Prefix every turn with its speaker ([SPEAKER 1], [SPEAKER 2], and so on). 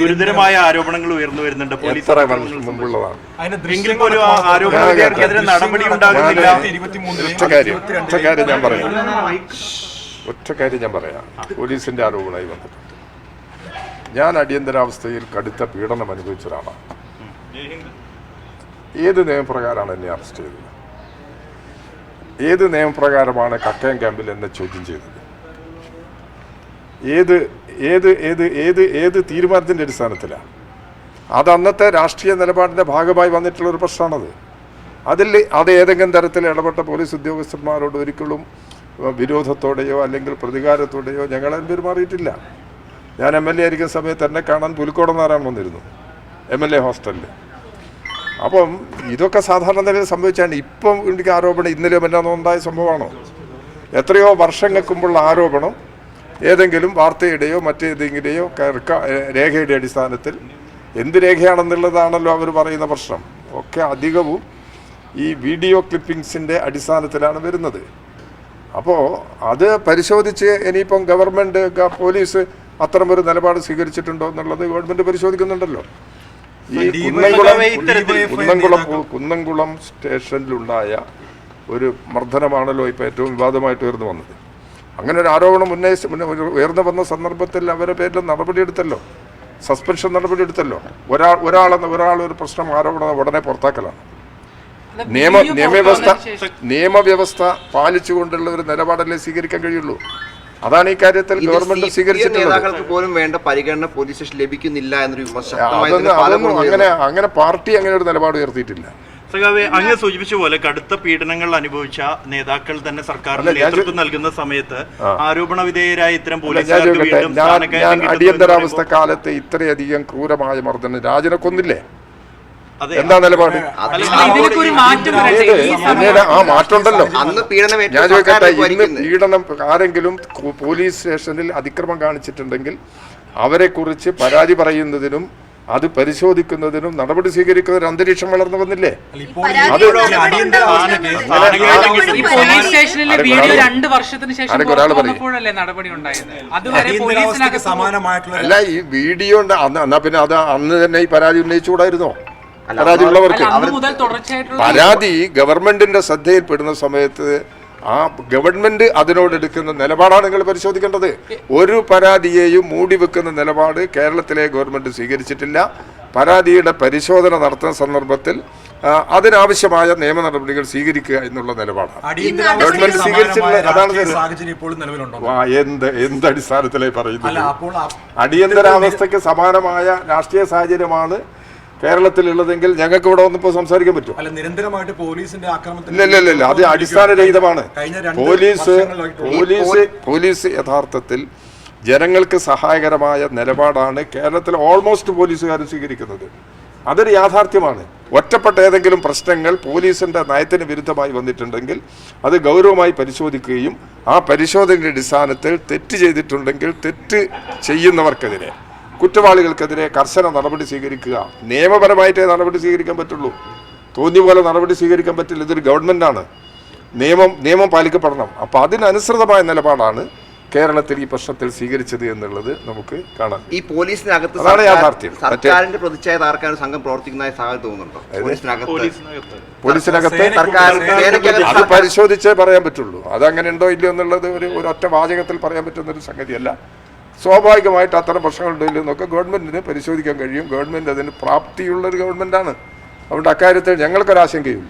[SPEAKER 1] ഗുരുതരമായ ആരോപണങ്ങൾ ഉയർന്നു വരുന്നുണ്ട്. പോലീസ്
[SPEAKER 2] മുമ്പുള്ളതാണ്?
[SPEAKER 1] പോലും നടപടി ഉണ്ടാകുന്നില്ല.
[SPEAKER 2] ഒറ്റ കാര്യം ഒറ്റ കാര്യം ഞാൻ പറയാം. ഒറ്റ കാര്യം ഞാൻ പറയാം. പോലീസിന്റെ ആരോപണമായി വന്നിട്ടുണ്ട് ഞാൻ അടിയന്തരാവസ്ഥയിൽ കടുത്ത പീഡനം അനുഭവിച്ച ഒരാളാണ്. ഏത് നിയമപ്രകാരമാണ് എന്നെ അറസ്റ്റ് ചെയ്തത്? ഏത് നിയമപ്രകാരമാണ് കക്കയം ക്യാമ്പിൽ എന്നെ ചോദ്യം ചെയ്തത്? ഏത് ഏത് ഏത് ഏത് ഏത് തീരുമാനത്തിന്റെ അടിസ്ഥാനത്തിലാണ് അത് അന്നത്തെ രാഷ്ട്രീയ നിലപാടിന്റെ ഭാഗമായി വന്നിട്ടുള്ള ഒരു പ്രശ്നമാണത്. അതിൽ അത് ഏതെങ്കിലും തരത്തിൽ ഇടപെട്ട പോലീസ് ഉദ്യോഗസ്ഥന്മാരോട് ഒരിക്കലും വിരോധത്തോടെയോ അല്ലെങ്കിൽ പ്രതികാരത്തോടെയോ ഞങ്ങളെ പെരുമാറിയിട്ടില്ല. ഞാൻ എം എൽ എ ആയിരിക്കുന്ന സമയത്ത് എന്നെ കാണാൻ പുലിക്കോടനാരായൺ വന്നിരുന്നു എം എൽ എ ഹോസ്റ്റലിൽ. അപ്പം ഇതൊക്കെ സാധാരണ നിലയിൽ സംഭവിച്ചാണ്. ഇപ്പം എനിക്ക് ആരോപണം ഇന്നലെ മറ്റാന്നോ ഉണ്ടായ സംഭവമാണോ? എത്രയോ വർഷങ്ങൾക്ക് മുമ്പുള്ള ആരോപണം ഏതെങ്കിലും വാർത്തയുടെയോ മറ്റേതെങ്കിലെയോ രേഖയുടെ അടിസ്ഥാനത്തിൽ എന്ത് രേഖയാണെന്നുള്ളതാണല്ലോ അവർ പറയുന്ന പ്രശ്നം. ഒക്കെ അധികവും ഈ വീഡിയോ ക്ലിപ്പിംഗ്സിന്റെ അടിസ്ഥാനത്തിലാണ് വരുന്നത്. അപ്പോൾ അത് പരിശോധിച്ച് ഇനിയിപ്പം ഗവൺമെന്റ് പോലീസ് പോലീസ് അത്തരമൊരു നിലപാട് സ്വീകരിച്ചിട്ടുണ്ടോ എന്നുള്ളത് ഗവൺമെന്റ് പരിശോധിക്കുന്നുണ്ടല്ലോ. ഈ കുന്നംകുളം കുന്നംകുളം കുന്നംകുളം സ്റ്റേഷനിലുണ്ടായ ഒരു മർദ്ദനമാണല്ലോ ഇപ്പോൾ ഏറ്റവും വിവാദമായിട്ട് ഉയർന്നു വന്നത്. അങ്ങനെ ഒരു ആരോപണം ഉന്നയിച്ച് ഉയർന്നു വന്ന സന്ദർഭത്തിൽ അവരുടെ പേരിൽ നടപടിയെടുത്തല്ലോ. സസ്പെൻഷൻ നടപടിയെടുത്തല്ലോ. ഒരാൾ ഒരാളെന്ന് ഒരാൾ ഒരു പ്രശ്നം ആരോപണം ഉടനെ പുറത്താക്കലാണ്. നിയമ നിയമവ്യവസ്ഥ നിയമവ്യവസ്ഥ പാലിച്ചുകൊണ്ടുള്ള ഒരു നിലപാടല്ലേ സ്വീകരിക്കാൻ കഴിയുള്ളൂ. അതാണ് ഈ കാര്യത്തിൽ ഗവൺമെന്റ് സ്വീകരിച്ചിട്ടുള്ളത്.
[SPEAKER 3] പോലും വേണ്ട പരിഗണന പോലീസ് സ്റ്റേഷൻ ലഭിക്കുന്നില്ല എന്നൊരു
[SPEAKER 2] അങ്ങനെ അങ്ങനെ പാർട്ടി അങ്ങനെ ഒരു നിലപാട് ഉയർത്തിയിട്ടില്ല.
[SPEAKER 1] സഖാവെ അങ്ങ് സൂചിപ്പിച്ച പോലെ കടുത്ത പീഡനങ്ങൾ അനുഭവിച്ച നേതാക്കൾ തന്നെ സർക്കാരിന് നേതൃത്വം നൽകുന്ന സമയത്ത് ആരോപണ വിധേയരായ ഇത്തരം പോലീസുകാർക്ക്
[SPEAKER 2] അടിയന്തരാവസ്ഥ കാലത്ത് ഇത്രയധികം ക്രൂരമായ മർദ്ദനം രാജനെ കൊന്നില്ലേ?
[SPEAKER 1] അതെ,
[SPEAKER 2] എന്താ നിലപാട്?
[SPEAKER 4] ആ
[SPEAKER 2] പിന്നീട് ആ മാറ്റമുണ്ടല്ലോ. ഞാൻ ചോദിക്കട്ടെ ഇന്ന് പീഡനം ആരെങ്കിലും പോലീസ് സ്റ്റേഷനിൽ അതിക്രമം കാണിച്ചിട്ടുണ്ടെങ്കിൽ അവരെ കുറിച്ച് പരാതി പറയുന്നതിനും അത് പരിശോധിക്കുന്നതിനും നടപടി സ്വീകരിക്കുന്ന ഒരു അന്തരീക്ഷം വളർന്നു വന്നില്ലേ? അല്ല ഈ വീഡിയോ ഉണ്ട്? എന്നാ പിന്നെ അത് അന്ന് തന്നെ ഈ പരാതി ഉന്നയിച്ചുകൂടായിരുന്നോ?
[SPEAKER 3] അല്ല,
[SPEAKER 2] പരാതി ഉള്ളവർക്ക്.
[SPEAKER 4] മുതൽ തുടർച്ചയായിട്ടുള്ള
[SPEAKER 2] പരാതി ഗവൺമെന്റിന്റെ ശ്രദ്ധയിൽപ്പെടുന്ന സമയത്ത് ആ ഗവൺമെന്റ് അതിനോട് എടുക്കുന്ന നിലപാടാണ് നിങ്ങൾ പരിശോധിക്കേണ്ടത്. ഒരു പരാതിയെയും മൂടി വെക്കുന്ന നിലപാട് കേരളത്തിലെ ഗവൺമെന്റ് സ്വീകരിച്ചിട്ടില്ല. പരാതിയുടെ പരിശോധന നടത്തുന്ന സന്ദർഭത്തിൽ അതിനാവശ്യമായ നിയമ നടപടികൾ സ്വീകരിക്കുക എന്നുള്ള നിലപാടാണ്. ഗവൺമെന്റ് സ്വീകരിച്ചിട്ടുള്ള അതാണ്
[SPEAKER 5] ഇപ്പോഴും നിലവിലുണ്ടോ?
[SPEAKER 2] വാ, എന്ത് എന്ത് അടിസ്ഥാനത്തിലായി
[SPEAKER 5] അല്ല
[SPEAKER 2] പറയുന്നത്
[SPEAKER 5] അപ്പോൾ
[SPEAKER 2] അടിയന്തരാവസ്ഥയ്ക്ക് സമാനമായ രാഷ്ട്രീയ സാഹചര്യമാണ് കേരളത്തിലുള്ളതെങ്കിൽ ഞങ്ങൾക്ക് ഇവിടെ വന്നിപ്പോൾ സംസാരിക്കാൻ പറ്റും
[SPEAKER 5] നിരന്തരമായിട്ട് പോലീസിന്റെ ആക്രമണത്തിൽ
[SPEAKER 2] ഇല്ല ഇല്ല ഇല്ല, അത് അടിസ്ഥാനരഹിതമാണ്. പോലീസ് പോലീസ് പോലീസ് യഥാർത്ഥത്തിൽ ജനങ്ങൾക്ക് സഹായകരമായ നിലപാടാണ് കേരളത്തിൽ ഓൾമോസ്റ്റ് പോലീസുകാർ സ്വീകരിക്കുന്നത്. അതൊരു യാഥാർത്ഥ്യമാണ്. ഒറ്റപ്പെട്ട ഏതെങ്കിലും പ്രശ്നങ്ങൾ പോലീസിന്റെ നയത്തിന് വിരുദ്ധമായി വന്നിട്ടുണ്ടെങ്കിൽ അത് ഗൗരവമായി പരിശോധിക്കുകയും ആ പരിശോധനയുടെ അടിസ്ഥാനത്തിൽ തെറ്റ് ചെയ്തിട്ടുണ്ടെങ്കിൽ തെറ്റ് ചെയ്യുന്നവർക്കെതിരെ. കുറ്റവാളികൾക്കെതിരെ കർശന നടപടി സ്വീകരിക്കുക. നിയമപരമായിട്ടേ നടപടി സ്വീകരിക്കാൻ പറ്റുള്ളൂ. തോന്നിയ പോലെ നടപടി സ്വീകരിക്കാൻ പറ്റില്ല. ഇതൊരു ഗവൺമെന്റാണ് നിയമം നിയമം പാലിക്കപ്പെടണം. അപ്പോൾ അതിനനുസൃതമായ നിലപാടാണ് കേരളത്തിൽ ഈ പ്രശ്നത്തിൽ സ്വീകരിച്ചത് എന്നുള്ളത് നമുക്ക് കാണാം.
[SPEAKER 3] ഈ പോലീസിനകത്ത്
[SPEAKER 2] അതാണ് യാഥാർത്ഥ്യം.
[SPEAKER 3] സർക്കാരിന്റെ പ്രതിച്ഛായ താർക്കാൻ സംഘം പ്രവർത്തിക്കുന്നതായി സാഹചര്യം തോന്നുന്നുണ്ടോ? പോലീസിനകത്ത്
[SPEAKER 2] അത് പരിശോധിച്ചേ പറയാൻ പറ്റുള്ളൂ. അതങ്ങനെ ഉണ്ടോ ഇല്ലയോ എന്നുള്ളത് ഒരു ഒരു ഒറ്റ വാചകത്തിൽ പറയാൻ പറ്റുന്ന ഒരു സംഗതിയല്ല. സ്വാഭാവികമായിട്ട് അത്തരം പ്രശ്നങ്ങളുണ്ടോ ഇല്ലയോ എന്നൊക്കെ ഗവൺമെന്റിന് പരിശോധിക്കാൻ കഴിയും. ഗവൺമെന്റ് അതിന് പ്രാപ്തിയുള്ള ഒരു ഗവൺമെന്റാണ്. അതുകൊണ്ട് അക്കാര്യത്തിൽ ഞങ്ങൾക്കൊരാശങ്കയുമില്ല.